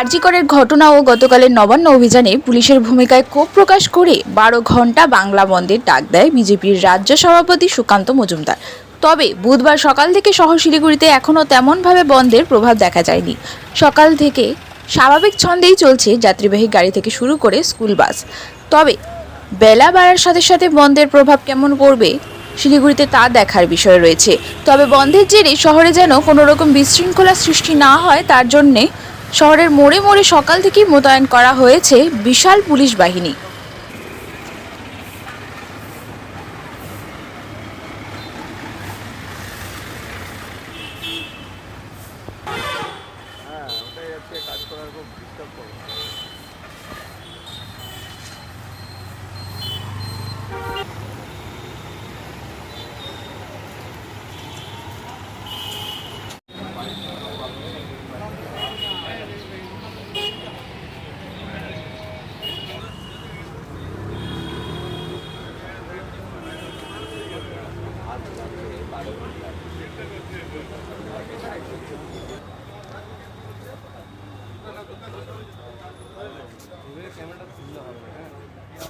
আরজিকরের ঘটনা ও গতকালের নবান্ন অভিযানে পুলিশের ভূমিকায় ক্ষোভ প্রকাশ করে বারো ঘণ্টা বাংলা বন্ধের ডাক দেয় বিজেপির রাজ্য সভাপতি সুকান্ত মজুমদার। তবে বুধবার সকাল থেকে শহর শিলিগুড়িতে এখনও তেমনভাবে বন্ধের প্রভাব দেখা যায়নি। সকাল থেকে স্বাভাবিক ছন্দেই চলছে যাত্রীবাহী গাড়ি থেকে শুরু করে স্কুল বাস। তবে বেলা বাড়ার সাথে সাথে বন্ধের প্রভাব কেমন পড়বে শিলিগুড়িতে তা দেখার বিষয় রয়েছে। তবে বন্ধের জেরে শহরে যেন কোনো রকম বিশৃঙ্খলা সৃষ্টি না হয় তার জন্যে শহরের মোড়ে মোড়ে সকাল থেকেই মোতায়েন করা হয়েছে বিশাল পুলিশ বাহিনী। হ্যাঁ কাজ করার ক্যামেরাটা খুললে হবে হ্যাঁ